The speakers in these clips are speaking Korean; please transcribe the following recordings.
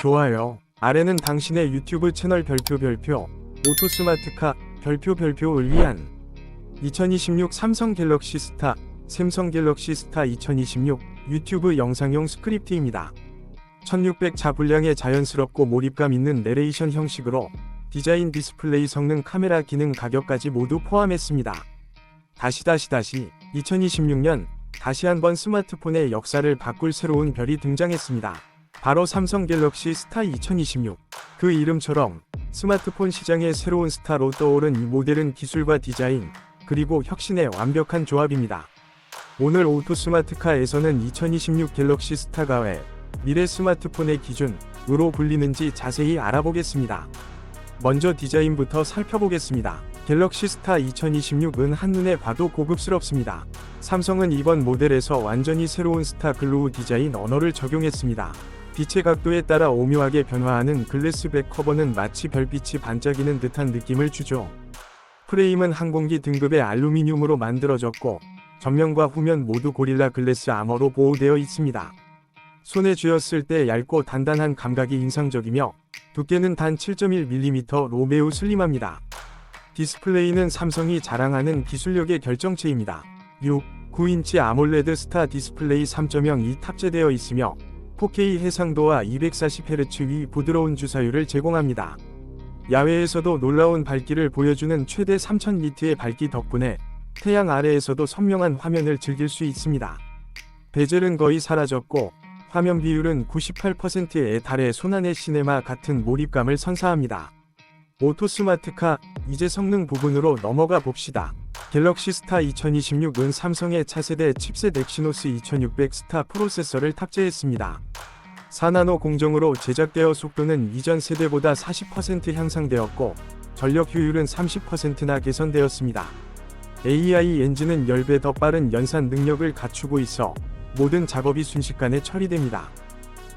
좋아요. 아래는 당신의 유튜브 채널 별표 별표 오토 스마트카 별표 별표를 위한 2026 삼성 갤럭시 스타 샘성 갤럭시 스타 2026 유튜브 영상용 스크립트입니다. 1600자 분량의 자연스럽고 몰입감 있는 내레이션 형식으로 디자인 디스플레이 성능 카메라 기능 가격까지 모두 포함했습니다. 다시 다시 다시 2026년 다시 한번 스마트폰의 역사를 바꿀 새로운 별이 등장했습니다. 바로 삼성 갤럭시 스타 2026. 그 이름처럼 스마트폰 시장의 새로운 스타로 떠오른 이 모델은 기술과 디자인, 그리고 혁신의 완벽한 조합입니다. 오늘 오토 스마트카에서는 2026 갤럭시 스타가 왜 미래 스마트폰의 기준으로 불리는지 자세히 알아보겠습니다. 먼저 디자인부터 살펴보겠습니다. 갤럭시 스타 2026은 한눈에 봐도 고급스럽습니다. 삼성은 이번 모델에서 완전히 새로운 스타 글로우 디자인 언어를 적용했습니다. 빛의 각도에 따라 오묘하게 변화하는 글래스백 커버는 마치 별빛이 반짝이는 듯한 느낌을 주죠. 프레임은 항공기 등급의 알루미늄으로 만들어졌고 전면과 후면 모두 고릴라 글래스 아머로 보호되어 있습니다. 손에 쥐었을 때 얇고 단단한 감각이 인상적이며 두께는 단 7.1mm로 매우 슬림합니다. 디스플레이는 삼성이 자랑하는 기술력의 결정체입니다. 6, 9인치 아몰레드 스타 디스플레이 3.0이 탑재되어 있으며 4K 해상도와 240Hz 위 부드러운 주사율을 제공합니다. 야외에서도 놀라운 밝기를 보여주는 최대 3000니트의 밝기 덕분에 태양 아래에서도 선명한 화면을 즐길 수 있습니다. 베젤은 거의 사라졌고 화면 비율은 98%에 달해 손안의 시네마 같은 몰입감을 선사합니다. 오토 스마트카 이제 성능 부분으로 넘어가 봅시다. 갤럭시 스타 2026은 삼성의 차세대 칩셋 엑시노스 2600 스타 프로세서를 탑재했습니다. 4나노 공정으로 제작되어 속도는 이전 세대보다 40% 향상되었고 전력 효율은 30%나 개선되었습니다. AI 엔진은 10배 더 빠른 연산 능력을 갖추고 있어 모든 작업이 순식간에 처리됩니다.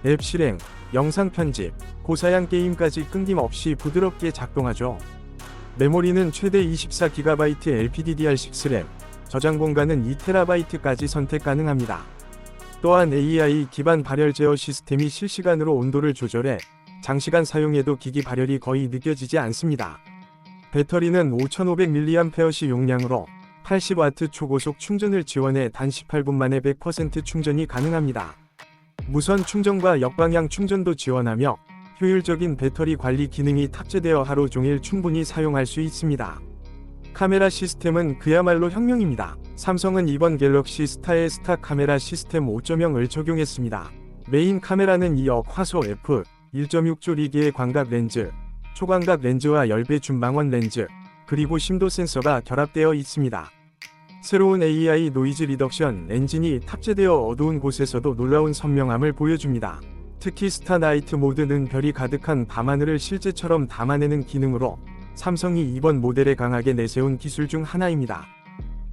앱 실행, 영상 편집, 고사양 게임까지 끊김없이 부드럽게 작동하죠. 메모리는 최대 24GB LPDDR6 램, 저장 공간은 2TB까지 선택 가능합니다. 또한 AI 기반 발열 제어 시스템이 실시간으로 온도를 조절해 장시간 사용해도 기기 발열이 거의 느껴지지 않습니다. 배터리는 5500mAh 용량으로 80W 초고속 충전을 지원해 단 18분 만에 100% 충전이 가능합니다. 무선 충전과 역방향 충전도 지원하며 효율적인 배터리 관리 기능이 탑재되어 하루 종일 충분히 사용할 수 있습니다. 카메라 시스템은 그야말로 혁명입니다. 삼성은 이번 갤럭시 스타의 스타 카메라 시스템 5.0을 적용했습니다. 메인 카메라는 2억 화소 f 1.6조 리기의 광각 렌즈, 초광각 렌즈와 10배 준망원 렌즈, 그리고 심도 센서가 결합되어 있습니다. 새로운 AI 노이즈 리덕션 엔진이 탑재되어 어두운 곳에서도 놀라운 선명함을 보여줍니다. 특히 스타 나이트 모드는 별이 가득한 밤하늘을 실제처럼 담아내는 기능으로 삼성이 이번 모델에 강하게 내세운 기술 중 하나입니다.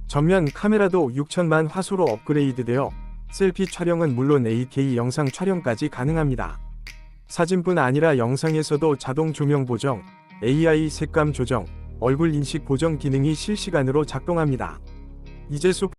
전면 카메라도 6천만 화소로 업그레이드되어 셀피 촬영은 물론 8K 영상 촬영까지 가능합니다. 사진뿐 아니라 영상에서도 자동 조명 보정, AI 색감 조정, 얼굴 인식 보정 기능이 실시간으로 작동합니다. 이제 소프